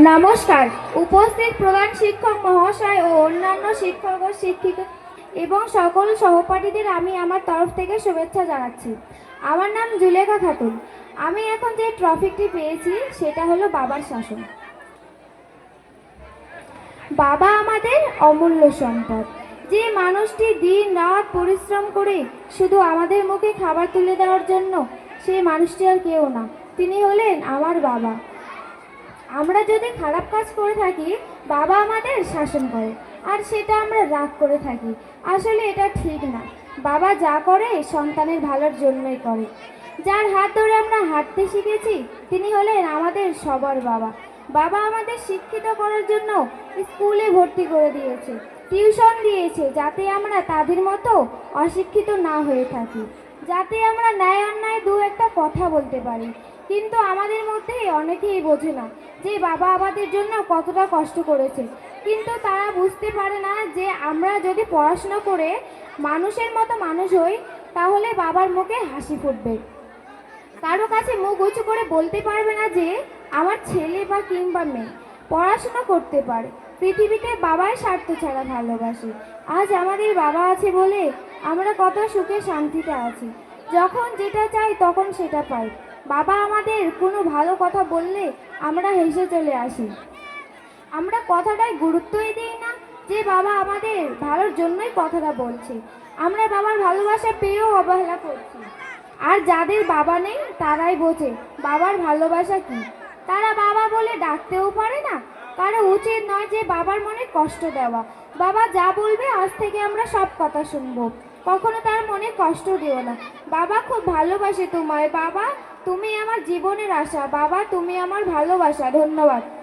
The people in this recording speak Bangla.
নমস্কার। উপস্থিত প্রধান শিক্ষক মহাশয় ও অন্যান্য শিক্ষক ও শিক্ষিকা এবং সকল সহপাঠীদের আমি আমার তরফ থেকে শুভেচ্ছা জানাচ্ছি। আমার নাম জুলেখা খাতুন। আমি এখন যে ট্রফিকটি পেয়েছি, সেটা হলো বাবার শাসন। বাবা আমাদের অমূল্য সম্পদ। যে মানুষটি দিন রাত পরিশ্রম করে শুধু আমাদের মুখে খাবার তুলে দেওয়ার জন্য, সেই মানুষটি আর কেউ না। তিনি হলেন আমার বাবা। আমরা যদি খারাপ কাজ করে থাকি, বাবা আমাদের শাসন করে, আর সেটা আমরা রাগ করে থাকি। আসলে এটা ঠিক না। বাবা যা করে, সন্তানের ভালোর জন্যই করে। যার হাত ধরে আমরা হাঁটতে শিখেছি, তিনি হলেন আমাদের সবার বাবা। বাবা আমাদের শিক্ষিত করার জন্য স্কুলে ভর্তি করে দিয়েছে, টিউশন দিয়েছে, যাতে আমরা তাদের মতো অশিক্ষিত না হয়ে থাকি। যাতে আমরা ন্যায় অন্যায় দু একটা কথা বলতে পারি। কিন্তু আমাদের মধ্যে অনেকেই বোঝে না যে বাবা আমাদের জন্য কতটা কষ্ট করেছে। কিন্তু তারা বুঝতে পারে না যে আমরা যদি পড়াশোনা করে মানুষের মতো মানুষ হই, তাহলে বাবার মুখে হাসি ফুটবে। কারও কাছে মুখ উঁচু করে বলতে পারবে না যে, আমার ছেলে বা কিংবা মেয়ে পড়াশোনা করতে পারে। পৃথিবীতে বাবাই স্বার্থ ছাড়া ভালোবাসে। আজ আমাদের বাবা আছে বলে আমরা কত সুখে শান্তিতে আছি। যখন যেটা চাই তখন সেটা পাই। বাবা আমাদের কোনো ভালো কথা বললে আমরা হেসে চলে আসি। আমরা কথাটায় গুরুত্বই দিই না যে বাবা আমাদের ভালোর জন্যই কথাটা বলছে। আমরা বাবার ভালোবাসা পেয়েও অবহেলা করছি। আর যাদের বাবা নেই তারাই বোঝে, বাবার ভালোবাসা কি? তারা বাবা বলে ডাকতেও পারে না কারও উচিত নয় যে বাবার মনে কষ্ট দেওয়া। বাবা যা বলবে আজ থেকে আমরা সব কথা শুনব। কখনো তার মনে কষ্ট দিও না। বাবা খুব ভালোবাসে তোমায়। বাবা, তুমি আমার জীবনের আশা। বাবা, তুমি আমার ভালোবাসা। ধন্যবাদ।